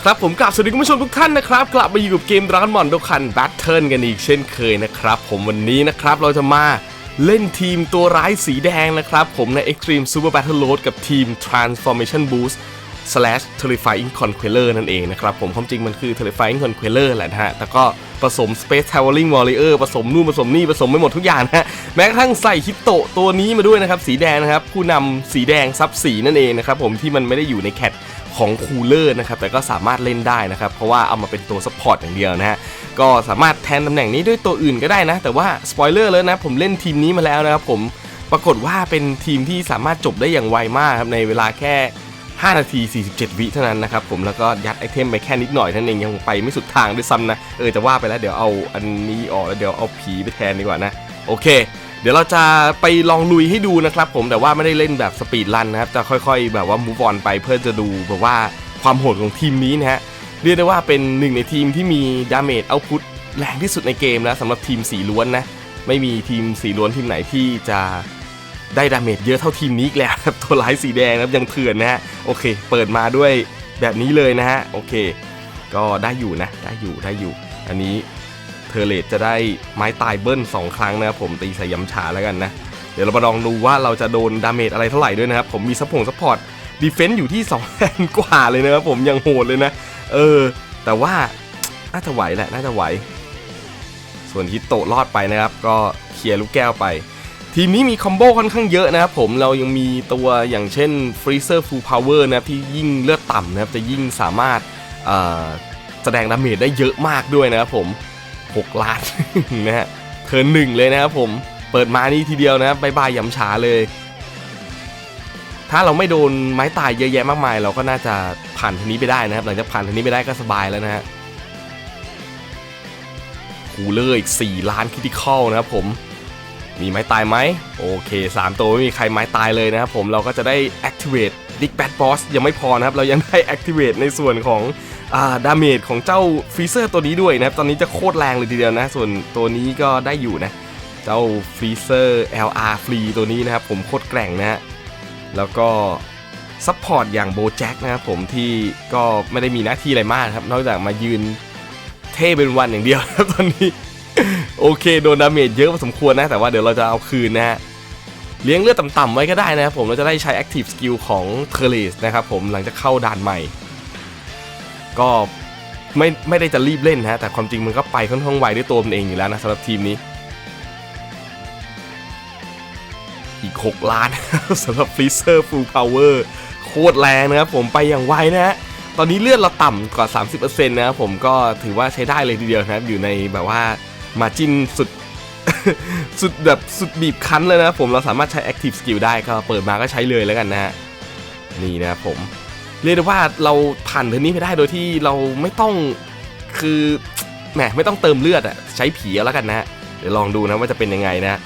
ละครับผมกลับสวัสดีคุณผู้ชมทุกท่านนะครับ กลับมาอยู่กับเกมร้านมอนโดคันแบทเทิลกันอีกเช่นเคยนะครับ ผมวันนี้นะครับเราจะมาเล่นทีมตัวร้ายสีแดงนะครับ ผมใน Extreme Super Battle Road กับทีม Transformation Boost slash terrifying conqueror นั่นเองนะครับผมความจริงมันคือ terrifying conqueror แหละนะฮะ แต่ก็ผสม space traveling warrior ผสมนู่นผสมนี่ผสมไม่หมดทุกอย่างนะฮะแม้กระทั่งใส่ฮิตโตะตัวนี้มาด้วยนะครับ สีแดงนะครับ ผู้นำสีแดงซับสีนั่นเองนะครับผมที่มันไม่ได้อยู่ในแคตของคูลเลอร์นะครับแต่ก็สามารถเล่นได้นะครับเพราะว่าเอามาเป็นตัวซัพพอร์ตอย่างเดียวนะฮะก็สามารถแทนตำแหน่งนี้ด้วยตัวอื่นก็ได้นะ แต่ว่าสปอยเลอร์แล้วนะผมเล่นทีมนี้มาแล้วนะครับผมปรากฏว่าเป็นทีมที่สามารถจบได้อย่างไวมากครับในเวลาแค่ 5 นาที 47 วิเท่านั้นนะครับผมแล้วก็ยัดไอเทมไปแค่นิดหน่อยเท่านั้นเองยังไปไม่สุดทางด้วยซ้ำนะ เออจะว่าไปแล้วเดี๋ยวเอาอันนี้ออกแล้วเดี๋ยวเอาผีไปแทนดีกว่านะ โอเค เดี๋ยวเราจะไปลองลุยให้ดูนะครับผมแต่ว่าไม่ได้เล่นแบบสปีดรันนะครับ จะค่อยๆ แบบว่ามูฟออนไปเพื่อจะดูแบบว่าความโหดของทีมนี้นะฮะเรียกได้ว่าเป็นหนึ่งในทีมที่มีดาเมจเอาพุตแรงที่สุดในเกมแล้วสำหรับทีมสีล้วนนะไม่มีทีมสีล้วนทีมไหนที่จะ ได้ดาเมจเยอะเท่าทีมนี้อีกแล้วครับตัวร้ายสีแดงครับยังเถื่อนนะฮะโอเค เปิดมาด้วยแบบนี้เลยนะฮะโอเค ก็ได้อยู่นะได้อยู่ได้อยู่ อันนี้เทเลตจะได้ไม้ตายเบิ้ลสองครั้งนะครับผมตีใส่ยำฉาแล้วกันนะ เดี๋ยวเรามาลองดูว่าเราจะโดนดาเมจอะไรเท่าไหร่ด้วยนะครับ ผมมีซัพพงซัพพอร์ตดีเฟนซ์อยู่ที่2แสนกว่าเลยนะครับผมยังโหดเลยนะ เออ แต่ว่าน่าจะไหวแหละน่าจะไหว ส่วนฮิตโตะรอดไปนะครับ ก็เคลียร์ลูกแก้วไป ทีมนี้มีคอมโบค่อนข้างเยอะนะครับผมเรายังมีตัวอย่างเช่น Freezer Full Power นะครับที่ยิ่งเลือดต่ำนะครับจะยิ่งสามารถแสดงดาเมจได้เยอะมากด้วยนะครับผม 6 ล้านนะฮะเทิร์นหนึ่งเลยนะครับผมเปิดมานี่ทีเดียวนะครับบายบายยำฉาเลย ถ้าเราไม่โดนไม้ตายเยอะแยะมากมาย เราก็น่าจะผ่านทีนี้ไปได้นะครับ หลังจากผ่านทีนี้ไปได้ก็สบายแล้วนะฮะคูเลอร์อีก 4 ล้านคิติคอลนะครับผม มีไม้ตายไหมโอเค 3 ตัวไม่มีใครไม้ตายเลยนะครับผมเราก็จะได้ activate Big Bad Boss ยังไม่พอนะครับ เรายังได้ activate ในส่วนของอ่าดาเมจของเจ้าฟรีเซอร์ตัวนี้ด้วยนะครับ ตอนนี้จะโคตรแรงเลยทีเดียวนะ ส่วนตัวนี้ก็ได้อยู่นะ เจ้าฟรีเซอร์ LR ฟรีตัวนี้นะครับ ผมโคตรแกร่งนะฮะแล้วก็ซัพพอร์ตอย่างโบแจ็คนะครับผมที่ก็ไม่ได้มีหน้าที่อะไรมากครับ นอกจากมายืนเท่เป็นวันอย่างเดียวครับตอนนี้ โอเคโดนดาเมจเยอะพอสมควรนะ แต่ว่าเดี๋ยวเราจะเอาคืนนะฮะ เลี้ยงเลือดต่ำๆไว้ก็ได้นะครับผมเราจะได้ใช้ Active Skill ของ t e r l e s นะครับผมหลังจากเข้าด่านใหม่ ก็ไม่ไม่ได้จะรีบเล่นนะฮะแต่ความจริงมันก็ไปค่อนข้างไวด้วยตัวมันเองอยู่แล้วนะสำหรับทีมนี้ อีก 6 ล้านสำหรับ Freezer Full Power โคตรแรงนะครับผมไปอย่างไวนะฮะตอนนี้เลือดเราต่ำกว่า 30%นะครับผมก็ถือว่าใช้ได้เลยทีเดียวนะครับอยู่ในแบบว่า มาจินสุด สุดแบบสุดบีบคั้นเลยนะผมเราสามารถใช้ Active Skill ได้ก็เปิดมาก็ใช้เลยแล้วกันนะฮะนี่นะผม เรียกได้ว่าเราผ่านเทอร์นนี้ไปได้โดยที่เราไม่ต้องคือแหมไม่ต้องเติมเลือดอะใช้ผีแล้วกันนะฮะเดี๋ยวลองดูนะว่าจะเป็นยังไงนะ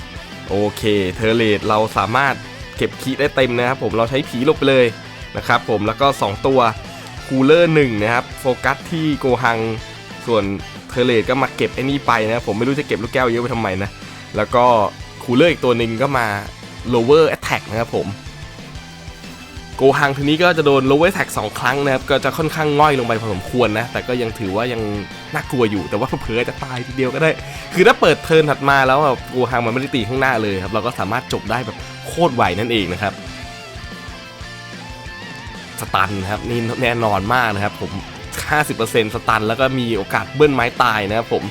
โอเคเทอร์เลตเราสามารถเก็บคีได้เต็มนะครับผมเราใช้ผีลงไปเลยนะครับผมแล้วก็ 2 ตัวคูลเลอร์หนึ่งนะครับโฟกัสที่โกหังส่วน เทเลตก็มาเก็บไอ้นี่ไปนะครับผมไม่รู้จะเก็บลูกแก้วเยอะไปทำไมนะ แล้วก็คูลเลอร์อีกตัวหนึ่งก็มา lower attack นะครับผมโกหังทีนี้ก็จะโดน lower attack 2 ครั้งนะครับ ก็จะค่อนข้างง่อยลงไปพอสมควรนะ แต่ก็ยังถือว่ายังน่ากลัวอยู่แต่ว่าเผลอจะตายทีเดียวก็ได้ คือถ้าเปิดเทิร์นถัดมาแล้วโกหังมันไม่ได้ตีข้างหน้าเลยครับเราก็สามารถจบได้แบบโคตรไวนั่นเองนะครับสตันครับนี่แน่นอนมากนะครับผม 50%สตัน แล้วก็มีโอกาสเบิ้ลไม้ตายนะครับผม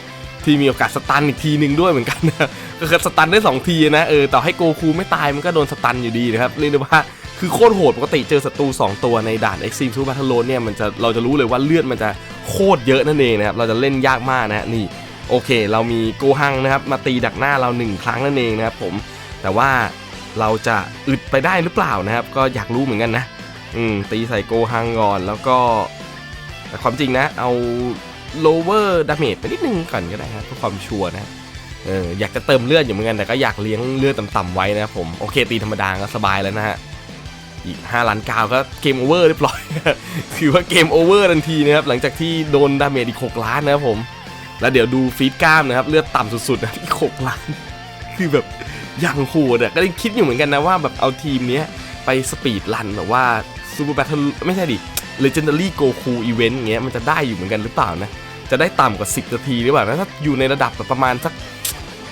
ที่มีโอกาสสตันอีกทีหนึ่งด้วยเหมือนกันนะก็คือสตันได้ 2 ทีนะเออต่อให้โกคูไม่ตายมันก็โดนสตันอยู่ดีนะครับเรียกได้ว่าคือโคตรโหดปกติเจอศัตรู2 ตัวในด่าน Extreme Super Battle เนี่ยมันจะเราจะรู้เลยว่าเลือดมันจะโคตรเยอะนั่นเองนะครับเราจะเล่นยากมากนะฮะนี่โอเค เรามีโกฮังนะครับมาตีดักหน้าเรา 1 ครั้งนั่นเองนะครับผมแต่ว่าเราจะอึดไปได้หรือเปล่านะครับ ก็อยากรู้เหมือนกันนะอืมตีใส่โกฮังก่อนแล้วก็ แต่ความจริงนะ เอา lower damage ไปนิดนึงก่อนก็ได้ครับเพื่อความชัวร์นะเอออยากจะเติมเลือดอยู่เหมือนกันแต่ก็อยากเลี้ยงเลือดต่ำๆไว้นะครับผมโอเคตีธรรมดาก็สบายแล้วนะฮะอีก5ล้านกาวก็เกมโอเวอร์เรียบร้อยถือว่าเกมโอเวอร์ทันทีนะครับหลังจากที่โดนดาเมจอีก6ล้านนะครับผม แล้วเดี๋ยวดูฟีดกล้ามนะครับเลือดต่ำสุดๆนะอีก6ล้าน คือแบบอย่างโหดอะก็ได้คิดอยู่เหมือนกันนะว่าแบบเอาทีมเนี้ยไปสปีดรันแบบว่าซูเปอร์แบทเทิลไม่ใช่ดิ Legendary Goku Event เงี้ยมันจะได้อยู่เหมือนกันหรือเปล่านะ จะได้ต่ำกว่า 10 นาทีหรือเปล่านะถ้าอยู่ในระดับแบบประมาณสัก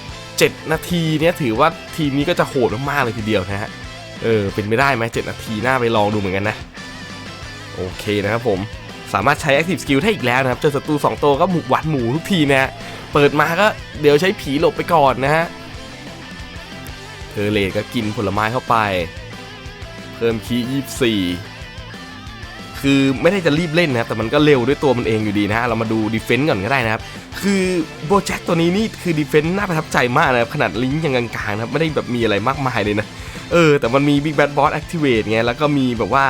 7 นาทีเนี่ยถือว่าทีมนี้ก็จะโหดมากๆเลยทีเดียวนะฮะ เออ เป็นไม่ได้ไหม7นาทีน่าไปลองดูเหมือนกันนะ โอเคนะครับผมสามารถใช้ Active Skill ได้อีกแล้วนะครับ เจอศัตรู2ตัวก็หมุกหวานหมูทุกทีนะฮะ เปิดมาก็เดี๋ยวใช้ผีหลบไปก่อนนะฮะเธอเลดก็กินผลไม้เข้าไป เพิ่มคียี่สี่ คือไม่ได้จะรีบเล่นนะครับแต่มันก็เร็วด้วยตัวมันเองอยู่ดีนะฮะเรามาดูดีเฟนต์ก่อนก็ได้นะครับคือโบแจ็คตัวนี้นี่คือดีเฟนต์น่าประทับใจมากนะครับขนาดลิงก์ยังกลางๆนะครับไม่ได้แบบมีอะไรมากมายเลยนะเออแต่มันมี Big Bad Boss Activate ไงแล้วก็มีแบบว่า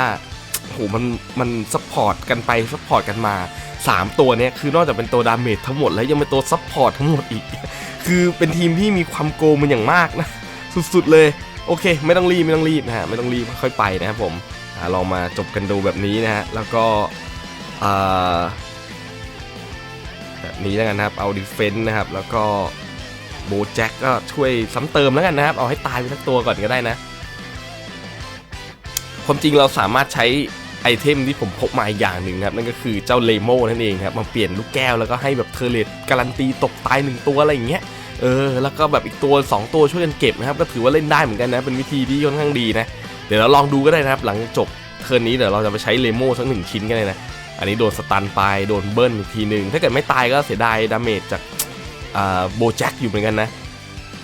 โหมันมันซัพพอร์ตกันไปซัพพอร์ตกันมา 3 ตัวเนี้ยคือนอกจากเป็นตัวดาเมจทั้งหมดแล้วยังเป็นตัวซัพพอร์ตทั้งหมดอีก คือเป็นทีมที่มีความโกงมันอย่างมากนะ สุดๆเลย โอเค ไม่ต้องรีบ ไม่ต้องรีบนะฮะ ไม่ต้องรีบค่อยไปนะครับผม ลองมาจบกันดูแบบนี้นะฮะ แล้วก็แบบนี้แล้วกันนะครับ เอาดีเฟนต์นะครับ แล้วก็โบแจ็คก็ช่วยซ้ำเติมแล้วกันนะครับ เอาให้ตายไปสักตัวก่อนก็ได้นะ ความจริงเราสามารถใช้ไอเทมที่ผมพกมาอีกอย่างหนึ่งครับ นั่นก็คือเจ้าเลโมนั่นเองครับ มาเปลี่ยนลูกแก้วแล้วก็ให้แบบเทอเลตการันตีตกตายหนึ่งตัวอะไรอย่างเงี้ย เออ แล้วก็แบบอีกตัว 2 ตัวช่วยกันเก็บนะครับ ก็ถือว่าเล่นได้เหมือนกันนะ เป็นวิธีที่ค่อนข้างดีนะ ดี๋ยวเราลองดูก็ได้นะครับหลังจบเทิร์นนี้เดี๋ยวเราจะไปใช้เลโม่สักหนึ่งชิ้นกันเลยนะ อันนี้โดนสตันไปโดนเบิ้ลอีกทีหนึ่งถ้าเกิดไม่ตายก็เสียดายดาเมจจากโบแจ็คอยู่เหมือนกันนะ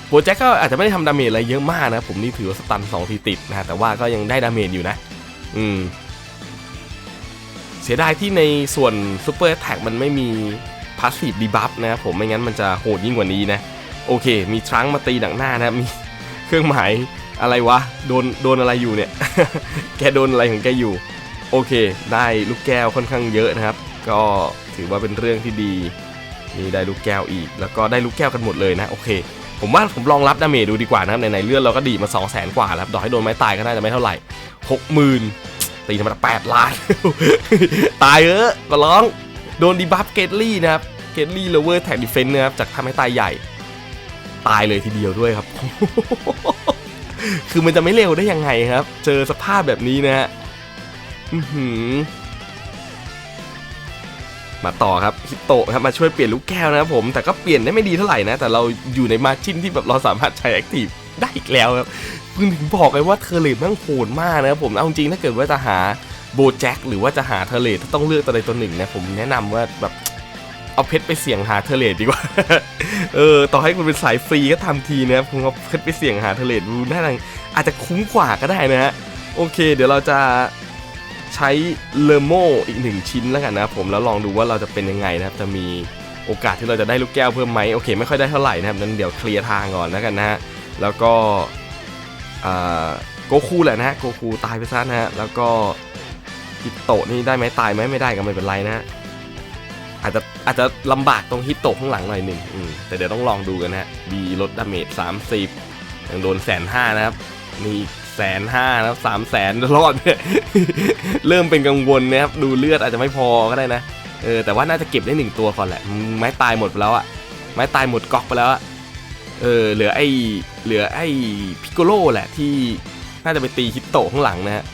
โบแจ็คก็อาจจะไม่ได้ทำดาเมจอะไรเยอะมากนะผมนี่ถือว่าสตัน2ทีติดนะแต่ว่าก็ยังได้ดาเมจอยู่นะ อืม เสียดายที่ในส่วนซูเปอร์แท็กมันไม่มีพาสซีฟดีบัฟนะครับผมไม่งั้นมันจะโหดยิ่งกว่านี้นะ โอเค มีทรังมาตีดักหน้านะมีเครื่องหมาย อะไรวะ โดน โดนอะไรอยู่เนี่ย แกโดนอะไรของแกอยู่ โอเค ได้ลูกแก้วค่อนข้างเยอะนะครับ ก็ถือว่าเป็นเรื่องที่ดี นี่ได้ลูกแก้วอีก แล้วก็ได้ลูกแก้วกันหมดเลยนะ โอเค ผมว่าผมลองรับดาเมจดูดีกว่านะครับในๆเลือดเราก็ดีมา 2 0 0 0 0 0กว่าแล้วครับดอกให้โดนไม้ตายก็น่าจะไม่เท่าไหร่60,000ตีธรรมดา8ล้าน ตายเออก็ร้อง โดนดีบัฟเกตลี่นะครับ เกตลี่เลเวอร์แท็กดิเฟนต์นะครับจากทำให้ตายใหญ่ ตายเลยทีเดียวด้วยครับ คือมันจะไม่เร็วได้ยังไงครับ เจอสภาพแบบนี้นะฮะมาต่อครับฮิตโตะครับมาช่วยเปลี่ยนลูกแก้วนะครับผม แต่ก็เปลี่ยนได้ไม่ดีเท่าไหร่นะ แต่เราอยู่ในมาร์จิ้นที่แบบเราสามารถใช้แอคทีฟได้อีกแล้วครับคุณถึงบอกเลยว่าเทเลตแม่งโหดมากนะครับผมเอาจริงถ้าเกิดว่าจะหาโบแจ็คหรือว่าจะหาเทเลตถ้าต้องเลือกตัวใดตัวหนึ่งนะผมแนะนำว่าแบบ เอาเพชรไปเสี่ยงหาเทเลตดีกว่า เออ ต่อให้คุณเป็นสายฟรีก็ทำทีนะครับผมเอาเพชรไปเสี่ยงหาเทเลตดูน่าจะอาจจะคุ้มกว่าก็ได้นะฮะ โอเค เดี๋ยวเราจะใช้เลโมอีกหนึ่งชิ้นแล้วกันนะผมแล้วลองดูว่าเราจะเป็นยังไงนะครับ จะมีโอกาสที่เราจะได้ลูกแก้วเพิ่มไหมโอเค ไม่ค่อยได้เท่าไหร่นะครับนั้นเดี๋ยวเคลียร์ทางก่อนแล้วกันนะฮะ แล้วก็โกคูแหละนะโกคูตายไปซะนะฮะแล้วก็ฮิโตะนี่ได้ไหมตายไหมไม่ได้ก็ไม่เป็นไรนะฮะ อาจจะอาจจะลำบากตรงฮิตโตข้างหลังหน่อยหนึ่งแต่เดี๋ยวต้องลองดูกันนะฮะมีลดดาเมจ30ยังโดนแสนห้านะครับ มีแสนห้าแล้วสามแสนรอดเนี่ยเริ่มเป็นกังวลนะครับ ดูเลือดอาจจะไม่พอก็ได้นะ เออ แต่ว่าน่าจะเก็บได้หนึ่งตัวก่อนแหละ ไม้ตายหมดไปแล้วอะไม้ตายหมดก๊อกไปแล้วอะเออ เหลือไอ้ เหลือไอ้พิกโกโลแหละที่น่าจะไปตีฮิตโตข้างหลังนะฮะ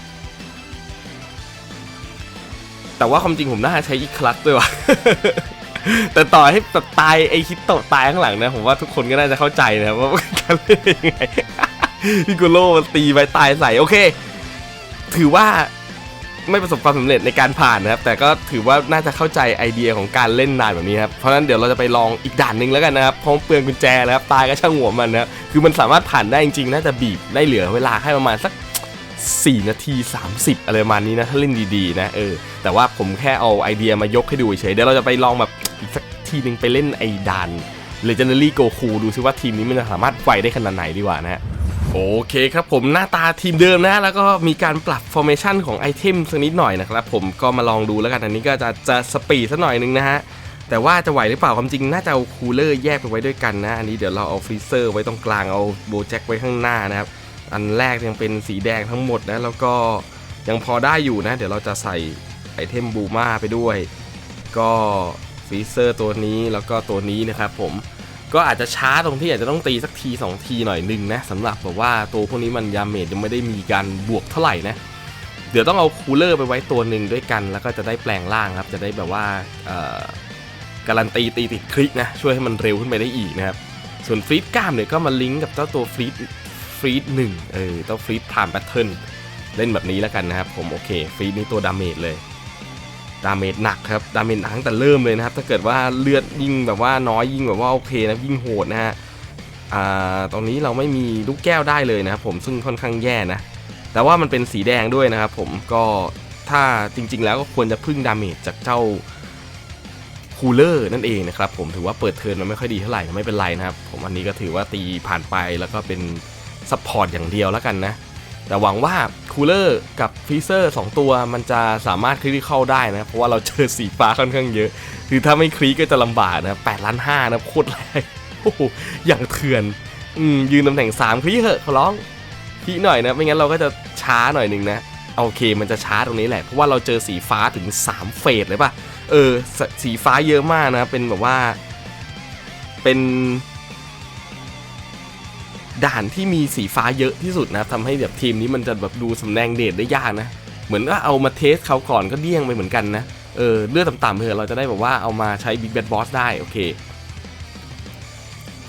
แต่ว่าความจริงผมน่าจะใช้อีคลัสด้วยว่ะ แต่ต่อให้แบบตายไอ้ฮิตโตะตายข้างหลังนะ ผมว่าทุกคนก็น่าจะเข้าใจนะครับว่าการเล่นยังไงพิกโกโลมันตีไปตายใส่โอเค ถือว่าไม่ประสบความสำเร็จในการผ่านนะครับ แต่ก็ถือว่าน่าจะเข้าใจไอเดียของการเล่นนานแบบนี้ครับ เพราะฉะนั้นเดี๋ยวเราจะไปลองอีกด่านหนึ่งแล้วกันนะครับพราะเปลืองกุญแจแล้วครับ ตายก็ช่างหัวมันนะครับ คือมันสามารถผ่านได้จริงๆ น่าจะบีบได้เหลือเวลาให้ประมาณสัก 4 นาที 30 อะไรประมาณนี้นะ ถ้าเล่นดีๆนะเออ แต่ว่าผมแค่เอาไอเดียมายกให้ดูเฉยเดี๋ยวเราจะไปลองแบบอีกสักทีหนึ่งไปเล่นไอ้ด่าน Legendary Goku ดูซิว่าทีมนี้มันจะสามารถไฟได้ขนาดไหนดีกว่านะฮะโอเคครับผมหน้าตาทีมเดิมนะ แล้วก็มีการปรับฟอร์เมชันของไอเทมสักนิดหน่อยนะครับผมก็มาลองดูแล้วกันอันนี้ก็จะจะสปีดสักหน่อยนึงนะฮะแต่ว่าจะไหวหรือเปล่าความจริงน่าจะเอาคูลเลอร์แยกไปไว้ด้วยกันนะ อันนี้เดี๋ยวเราเอาฟรีเซอร์ไว้ตรงกลางเอาโบแจ็คไว้ข้างหน้านะครับ อันแรกยังเป็นสีแดงทั้งหมดนะ แล้วก็ยังพอได้อยู่นะ เดี๋ยวเราจะใส่ไอเทมบูมาไปด้วย ก็ฟรีเซอร์ตัวนี้แล้วก็ตัวนี้นะครับผมก็อาจจะช้าตรงที่อาจจะต้องตีสักที 2 ทีหน่อยหนึงนะสำหรับแบบว่าตัวพวกนี้มันยาเมจยังไม่ได้มีการบวกเท่าไหร่นะ เดี๋ยวต้องเอาคูลเลอร์ไปไว้ตัวหนึ่งด้วยกัน แล้วก็จะได้แปลงร่างครับ จะได้แบบว่าการันตีตีติดคลิกนะ ช่วยให้มันเร็วขึ้นไปได้อีกนะครับ ส่วนฟรีดกล้ามเนี่ยก็มาลิงก์กับเจ้าตัวฟรีด รีดหนึ่งเออเจ้าฟรีดพรามแพทเทิร์นเล่นแบบนี้แล้วกันนะครับผมโอเคฟรีดนี่ตัวดาเมจเลยดาเมจหนักครับดาเมจหนักตั้งแต่เริ่มเลยนะครับถ้าเกิดว่าเลือดยิ่งแบบว่าน้อยยิ่งแบบว่าโอเคนะยิ่งโหดนะฮะอ่าตรงนี้เราไม่มีลูกแก้วได้เลยนะครับผมซึ่งค่อนข้างแย่นะแต่ว่ามันเป็นสีแดงด้วยนะครับผมก็ถ้าจริง ๆ แล้วก็ควรจะพึ่งดาเมจจากเจ้าคูลเลอร์นั่นเองนะครับผมถือว่าเปิดเทิร์นมันไม่ค่อยดีเท่าไหร่ไม่เป็นไรนะครับผมอันนี้ก็ถือว่าตีผ่านไปแล้วก็เป็น ซัพพอร์ตอย่างเดียวแล้วกันนะ แต่หวังว่าคูลเลอร์กับฟรีเซอร์2ตัวมันจะสามารถคลิกเข้าได้นะ เพราะว่าเราเจอสีฟ้าค่อนข้างเยอะ คือถ้าไม่คลิกก็จะลำบากนะ8ล้าน5นะโคตรแรงโอ้โหอย่างเถื่อนอืมยืนตำแหน่ง3คลิกเหอะขอร้องคลิกหน่อยนะ ไม่งั้นเราก็จะช้าหน่อยหนึ่งนะโอเคมันจะช้าตรงนี้แหละ เพราะว่าเราเจอสีฟ้าถึง 3 เฟสเลยป่ะ เออสสีฟ้าเยอะมากนะ เป็นแบบว่า เป็น ด่านที่มีสีฟ้าเยอะที่สุดนะทำให้แบบทีมนี้มันจะแบบดูสำแดงเดชได้ยากนะ เหมือนว่าเอามาเทสเขาก่อนก็เดี่ยงไปเหมือนกันนะ เออเลือดต่ำๆเถอเราจะได้แบบว่าเอามาใช้บิ๊กแบดบอสได้โอเค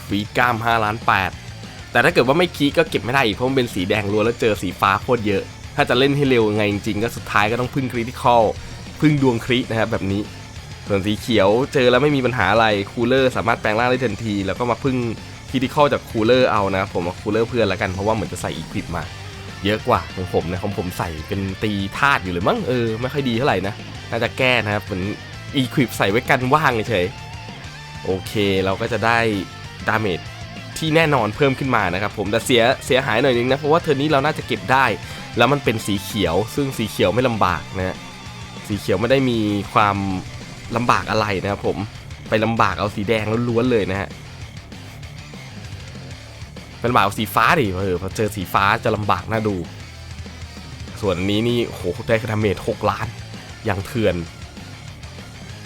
ฟีกล้าม5ล้าน8แต่ถ้าเกิดว่าไม่คีก็เก็บไม่ได้อีกเพราะมันเป็นสีแดงล้วนแล้วเจอสีฟ้าโคตรเยอะ ถ้าจะเล่นให้เร็วไงจริงๆก็สุดท้ายก็ต้องพึ่งคริติคอลพึ่งดวงครินะครับแบบนี้ส่วนสีเขียวเจอแล้วไม่มีปัญหาอะไรคูลเลอร์สามารถแปลงร่างได้ทันที แล้วก็มาพึ่ง คริติคอลจากคูลเลอร์เอานะครับผมเอาคูลเลอร์เพื่อนละกันเพราะว่าเหมือนจะใส่อีควิปมา เยอะกว่าของผมนะของผมใส่เป็นตีธาตุอยู่เลยมั้งเออไม่ค่อยดีเท่าไหร่นะน่าจะแก้นะครับเหมือนอีควิปใส่ไว้กันว่างเฉยโอเคเราก็จะได้ดาเมจที่แน่นอนเพิ่มขึ้นมานะครับผมแต่เสียเสียหายหน่อยนึงนะเพราะว่าเทอร์นี้เราน่าจะเก็บได้ แล้วมันเป็นสีเขียว ซึ่งสีเขียวไม่ลำบากนะฮะสีเขียวไม่ได้มีความลำบากอะไรนะครับผมไปลำบากเอาสีแดงล้วนๆเลยนะฮะ เป็นลำบาสีฟ้าดิเออพอเจอสีฟ้าจะลำบากน่าดู ส่วนนี้นี่โหได้คาเมจ6ล้านอย่างเถื่อน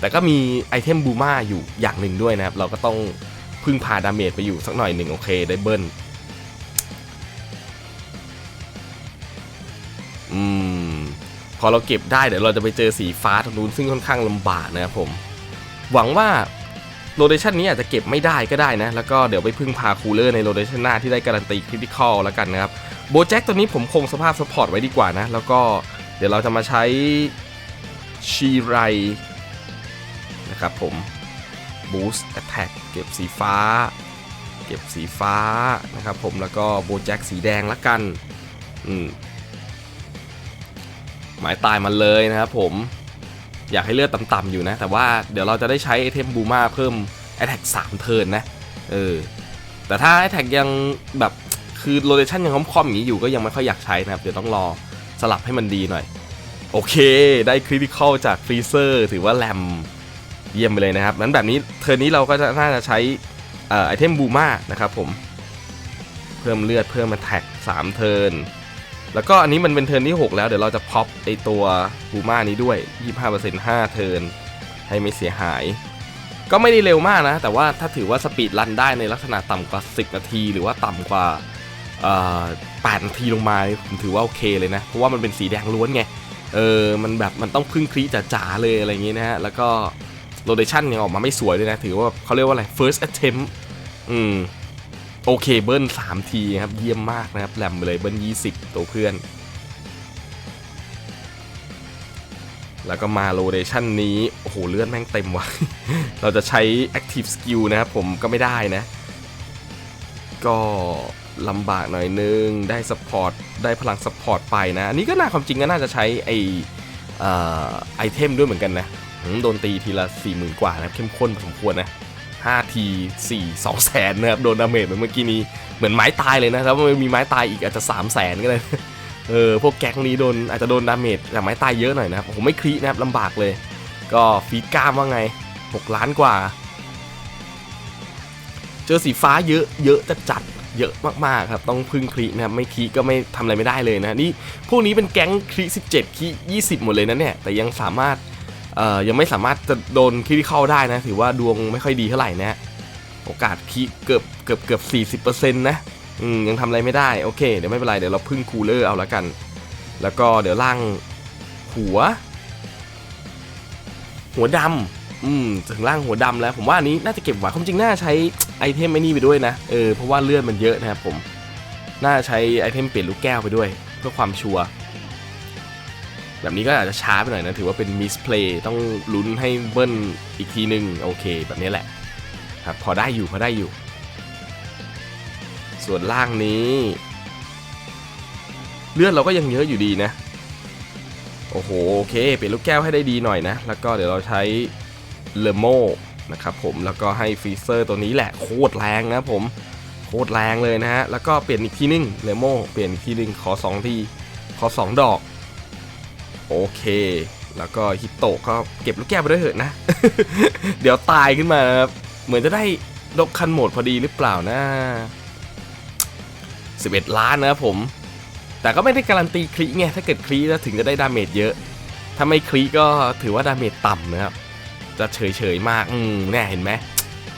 แต่ก็มีไอเทมบูมาอยู่อย่างหนึ่งด้วยนะครับ เราก็ต้องพึ่งพาดาเมจไปอยู่สักหน่อยหนึ่งโอเคได้เบิ้ลอืมพอเราเก็บได้เดี๋ยวเราจะไปเจอสีฟ้าตรงนู้นซึ่งค่อนข้างลำบากนะครับผม หวังว่า โรเดชันนี้อาจจะเก็บไม่ได้ก็ได้นะ แล้วก็เดี๋ยวไปพึ่งพาคูลเลอร์ในโรเดชันหน้าที่ได้การันตีคริติคอลแล้วกันนะครับโบแจ็คตัวนี้ผมคงสภาพสปอร์ตไว้ดีกว่านะ แล้วก็เดี๋ยวเราจะมาใช้ชีไรนะครับผม Boost Attack เก็บสีฟ้า เก็บสีฟ้านะครับผมแล้วก็โบแจ็คสีแดงละกัน อืมหมายตายมันเลยนะครับผม อยากให้เลือดต่ำๆอยู่นะ แต่ว่าเดี๋ยวเราจะได้ใช้ไอเทมบูมาเพิ่ม Attack 3เทิร์นนะ เออ แต่ถ้า Attack ยังแบบคือโรเ t ชันยังคอมๆอย่างนี้อยู่ก็ยังไม่ค่อยอยากใช้นะครับ เดี๋ยวต้องรอสลับให้มันดีหน่อย โอเค ได้คริติคอลจากฟรีเซอร์ถือว่าแรมเยี่ยมไปเลยนะครับนั้นแบบนี้เทิร์นนี้เราก็จะน่าจะใช้ไอเทมบูมานะครับผม เพิ่มเลือดเพิ่มมาแท็ก3เทิร์น แล้วก็อันนี้มันเป็นเทิร์นที่ 6 แล้ว เดี๋ยวเราจะพ็อปไอตัวบูมานี้ด้วย 25% 5 เทิร์นให้ไม่เสียหาย ก็ไม่ได้เร็วมากนะ แต่ว่าถ้าถือว่าสปีดรันได้ในลักษณะต่ำกว่า 10 นาที หรือว่าต่ำกว่า8นาทีลงมาผมถือว่าโอเคเลยนะ เพราะว่ามันเป็นสีแดงล้วนไง เออ มันแบบมันต้องพึ่งคลีจ๋าๆเลยอะไรอย่างงี้นะฮะ แล้วก็โรเดชันยังออกมาไม่สวยเลยนะ ถือว่าเขาเรียกว่าอะไร first attempt อืม โอเคเบิ้ล3ทีครับเยี่ยมมากนะครับแหลมเลยเบิ้ล20 ตัวเพื่อน แล้วก็มาโรเดชันนี้ โอ้โห เลือดแม่งเต็มว่ะ เราจะใช้ active skill นะครับผมก็ไม่ได้นะ ก็ลำบากหน่อยนึง ได้ support ได้พลัง support ไปนะ อันนี้ก็น่าความจริงก็น่าจะใช้ไอเอ่อไอเทมด้วยเหมือนกันนะโดนตีทีละ 40,000 กว่านะเข้มข้นพอสมควรนะ 5ที4 2แสนนะครับโดนดาเมจเหมือนเมื่อกี้นี้เหมือนไม้ตายเลยนะถ้าไม่มีไม้ตายอีกอาจจะ3 0 0แสนก็เลยเออพวกแก๊งนี้โดนอาจจะโดนดาเมจจากไม้ตายเยอะหน่อยนะครับผมไม่คลีนะครับลำบากเลย ก็ฟีดกล้ามว่าไง 6 ล้านกว่า เจอสีฟ้าเยอะเยอะจัดจัดเยอะมากๆครับต้องพึ่งคลีนะครับไม่คลีก็ไม่ทำอะไรไม่ได้เลยนะนี่พวกนี้เป็นแก๊งคลี17คลี20 หมดเลยนะเนี่ยแต่ยังสามารถ ยังไม่สามารถจะโดนคลีเข้าได้นะ ถือว่าดวงไม่ค่อยดีเท่าไหร่นะโอกาสคีเกือบเกือบเกือบ40%นะอืมยังทำอะไรไม่ได้โอเคเดี๋ยวไม่เป็นไรเดี๋ยวเราพึ่งคูลเลอร์เอาละกัน แล้วก็เดี๋ยวร่างหัว หัวดำอืมถึงร่างหัวดำแล้ว ผมว่าอันนี้น่าจะเก็บไว้ความจริงน่าใช้ไอเทมไอ้นี่ไปด้วยนะเออเพราะว่าเลือดมันเยอะนะครับผม น่าใช้ไอเทมเปลี่ยนลูกแก้วไปด้วย เพื่อความชัวร์ แบบนี้ก็อาจจะช้าไปหน่อยนะ ถือว่าเป็นมิสเพลย์ต้องลุ้นให้เบิ้ลอีกทีหนึ่งโอเค แบบนี้แหละครับพอได้อยู่พอได้อยู่ ส่วนล่างนี้ เลือดเราก็ยังเยอะอยู่ดีนะ โอ้โห โอเค เปลี่ยนลูกแก้วให้ได้ดีหน่อยนะ แล้วก็เดี๋ยวเราใช้เลโมนะครับผมแล้วก็ให้ฟรีเซอร์ตัวนี้แหละโคตรแรงนะผมโคตรแรงเลยนะฮะ แล้วก็เปลี่ยนอีกทีนึงเลโมเปลี่ยนอีกทีนึงขอ 2 ที ขอ 2 ดอก โอเค แล้วก็ฮิตโตะก็เก็บลูกแก้วไปด้วยเถอะนะ เดี๋ยวตายขึ้นมานะครับ เหมือนจะได้ดกคันโหมดพอดีหรือเปล่านะ 11 ล้านนะครับผม แต่ก็ไม่ได้การันตีคลีไง ถ้าเกิดคลีแล้วถึงจะได้ดาเมจเยอะ ถ้าไม่คลีก็ถือว่าดาเมจต่ำนะครับ จะเฉยๆมาก อืมแน่เห็นไหม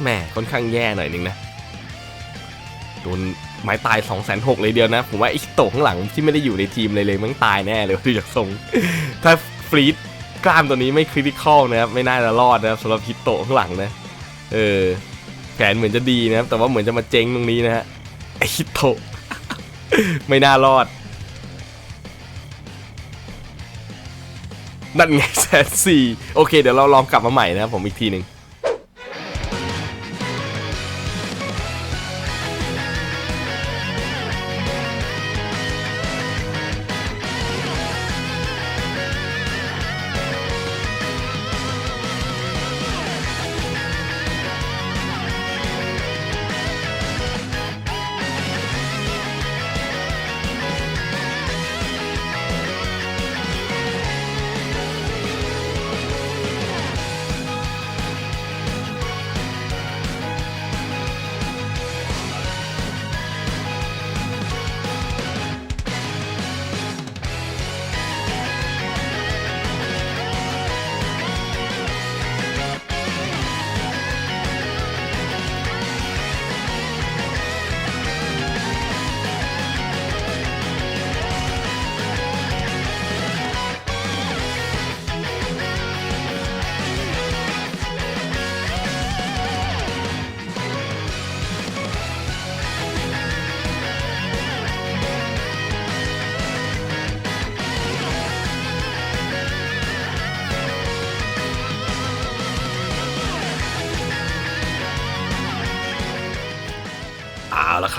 แหม่ค่อนข้างแย่หน่อยนึงนะ โดน ไม้ตาย2 6 0 0 0เลยเดียวนะ ผมว่าไอ้โตข้างหลังที่ไม่ได้อยู่ในทีมเลยเลยมันตายแน่เลยดูจากทรง ถ้าฟรีดกล้ามตัวนี้ไม่คริติคอลนะครับไม่น่าจะรอดนะครับสำหรับฮิตโตข้างหลังนะ เออแผนเหมือนจะดีนะครับ แต่ว่าเหมือนจะมาเจ๊งตรงนี้นะฮะไอฮิตโตไม่น่ารอดนั่นไงแสนสี่โอเค เดี๋ยวเราลองกลับมาใหม่นะครับผมอีกทีหนึ่ง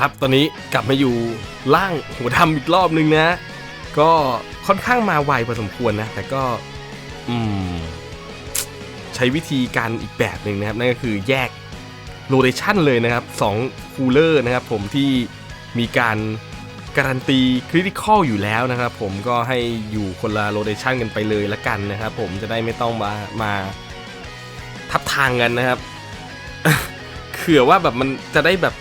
ครับ ตอนนี้กลับมาอยู่ล่างหัวดำอีกรอบนึงนะ ก็ค่อนข้างมาไวพอสมควรนะ แต่ก็อืมใช้วิธีการอีกแบบหนึ่งนะครับ นั่นก็คือแยกโลเ t ชันเลยนะครับ2คูลเลอร์นะครับผมที่มีการการันตีคริติคอลอยู่แล้วนะครับผมก็ให้อยู่คนละโลเ t ชันกันไปเลยละกันนะครับผมจะได้ไม่ต้องมามาทับทางกันนะครับเผื่อว่าแบบมันจะได้แบบ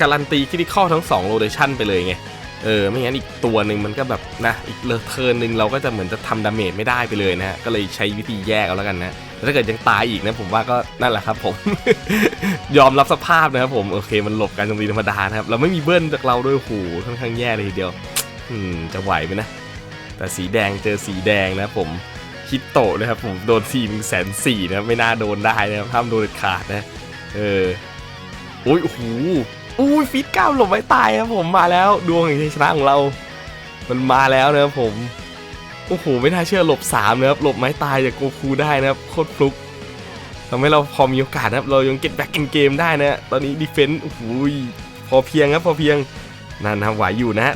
การันตีคริติคอลทั้ง2โลเ t ชันไปเลยไง เออ ไม่งั้นอีกตัวหนึ่งมันก็แบบนะ อีกเลเทิร์นหนึ่งเราก็จะเหมือนจะทำดาเมจไม่ได้ไปเลยนะฮะ ก็เลยใช้วิธีแยกเอาแล้วกันนะถ้าเกิดยังตายอีกนะผมว่าก็นั่นแหละครับผม ยอมรับสภาพนะครับผม โอเค มันหลบการโจมตีธรรมดานะครับเราไม่มีเบิ้ลจากเราด้วยโอ้โหค่อนข้างแย่เลยทีเดียวอืมจะไหวไหมนะ แต่สีแดงเจอสีแดงนะผมคิดโตะนะครับผมโดนทีมแสนสี่นะไม่น่าโดนได้นะครับห้ามโดนเด็ดขาดนะ เออโอ้ยโอ้โห อุ้ยฟีดเก้าหลบไว้ตายครับผมมาแล้วดวงแห่งชัยชนะของเรา มันมาแล้วนะครับผมโอ้โหไม่น่าเชื่อหลบสามนะครับหลบไม้ตายจากโกคูได้นะครับโคตรฟลุกทำให้เราพอมีโอกาสนะครับเรายังเก็ตแบ็กกันเกมได้นะตอนนี้ดีเฟนต์โอ้โหพอเพียงครับพอเพียงนั่นนะไหวอยู่นะ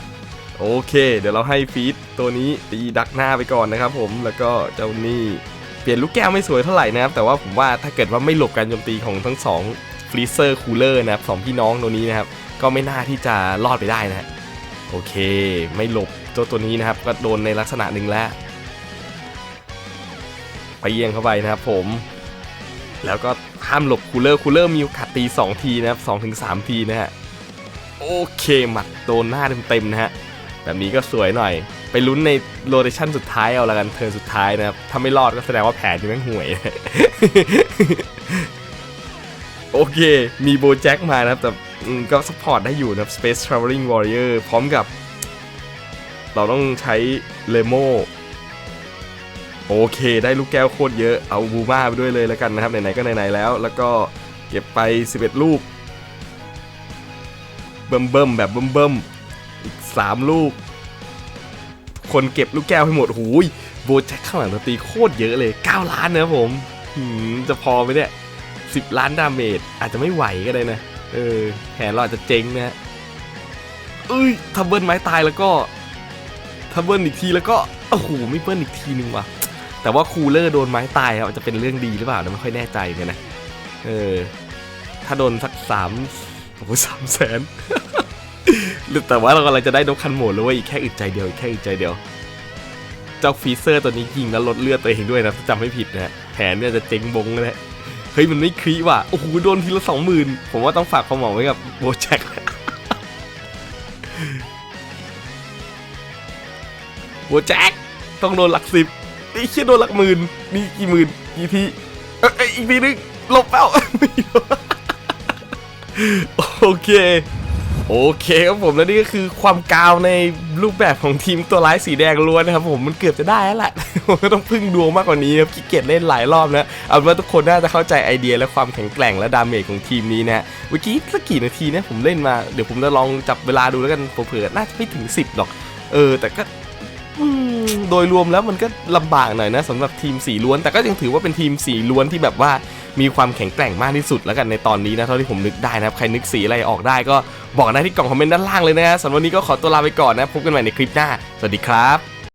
โอเค เดี๋ยวเราให้ฟีดตัวนี้ตีดักหน้าไปก่อนนะครับผมแล้วก็เจ้านี่เปลี่ยนลูกแก้วไม่สวยเท่าไหร่นะครับแต่ว่าผมว่าถ้าเกิดว่าไม่หลบการโจมตีของทั้งสอง ฟรีเซอร์คูลเลอร์นะครับสองพี่น้องตัวนี้นะครับ ก็ไม่น่าที่จะรอดไปได้นะโอเค ไม่หลบเจ้าตัวนี้นะครับ ก็โดนในลักษณะหนึ่งแล้วไปเยียงเข้าไปนะครับผม แล้วก็ห้ามหลบคูลเลอร์คูลเลอร์มีโอกาสตี 2 ทีนะครับ2ถึง3ทีนะฮะโอเคหมัดโดนหน้าเต็มๆนะฮะแบบนี้ก็สวยหน่อย ไปลุ้นในโรเ t ชั่นสุดท้ายเอาละกันเทิร์นสุดท้ายนะครับ ถ้าไม่รอดก็แสดงว่าแผนนี้แม่งห่วย อเค มีโบแจ็คมานะครับ แต่ก็สปอร์ตได้อยู่นะครับ Space Traveling Warrior พร้อมกับ เราต้องใช้เลโมโอเค ได้ลูกแก้วโคตรเยอะ เอาบูมาไปด้วยเลยแล้วกันนะครับ ไหนๆ ก็ไหนๆ แล้ว แล้วก็เก็บไป 11 ลูก เบิ่มเบิ่มๆแบบเบิ่มๆ อีก 3 ลูก คนเก็บลูกแก้วให้หมดโอ้ยโบแจ็คข้างหลังเราตีโคตรเยอะเลย 9 ล้านนะผมจะพอไหมเนี่ย 10 ล้านดาเมจอาจจะไม่ไหวก็ได้นะ เออแผนเราอาจจะเจ๊งนะเอ้ยถ้าเบิ้ลไม้ตายแล้วก็ถ้าเบิ้ลอีกทีแล้วก็โอ้โหไม่เบิ้ลอีกทีนึงว่ะแต่ว่าคูลเลอร์โดนไม้ตายครับจะเป็นเรื่องดีหรือเปล่าเนะไม่ค่อยแน่ใจเนกันนะเออถ้าโดนสักสามโอ้โหสามแสนหรือแต่ว่าเรากำลังจะได้นกคันโหมดแล้วว้ยอีกแค่อึดใจเดียวอีกแค่อึดใจเดียว เจ้าฟีเซอร์ตัวนี้ยิงแล้วลดเลือดตัวเองด้วยนะจำไม่ผิดนะแผนเนี่ยจะเจ๊งบงเลย ฮ้ยมันไม่ครีว่ะ โอ้โหโดนทีละสองหมื่นผมว่าต้องฝากความหวังไว้กับโบแจ็คโบแจ็คต้องโดนหลักสิบไอ้เชี่ยโดนหลักหมื่นมีกี่หมื่นกี่ทีเอ้ยอีกทีนึงหลบเป้าไม่โดนโอเคโอเคครับผมและนี่ก็คือความกาวในรูปแบบของทีมตัวร้ายสีแดงล้วนนะครับผมมันเกือบจะได้แล้วแหละ ก็ต้องพึ่งดวงมากกว่านี้ครับขี้เกียจเล่นหลายรอบนะเอาเป็นว่าทุกคนน่าจะเข้าใจไอเดียและความแข็งแกร่งและดาเมจของทีมนี้นะเมื่อกี้สักกี่นาทีนะผมเล่นมาเดี๋ยวผมจะลองจับเวลาดูแล้วกันเผื่อน่าจะไม่ถึง 10หรอก เออ แต่ก็โดยรวมแล้วมันก็ลำบากหน่อยนะสำหรับทีมสีล้วน แต่ก็ยังถือว่าเป็นทีมสีล้วนที่แบบว่ามีความแข็งแกร่งมากที่สุดแล้วกันในตอนนี้นะเท่าที่ผมนึกได้นะครับ ใครนึกสีอะไรออกได้ก็บอกได้ที่กล่องคอมเมนต์ด้านล่างเลยนะฮะสำหรับวันนี้ก็ขอตัวลาไปก่อนนะพบกันใหม่ในคลิปหน้า สวัสดีครับ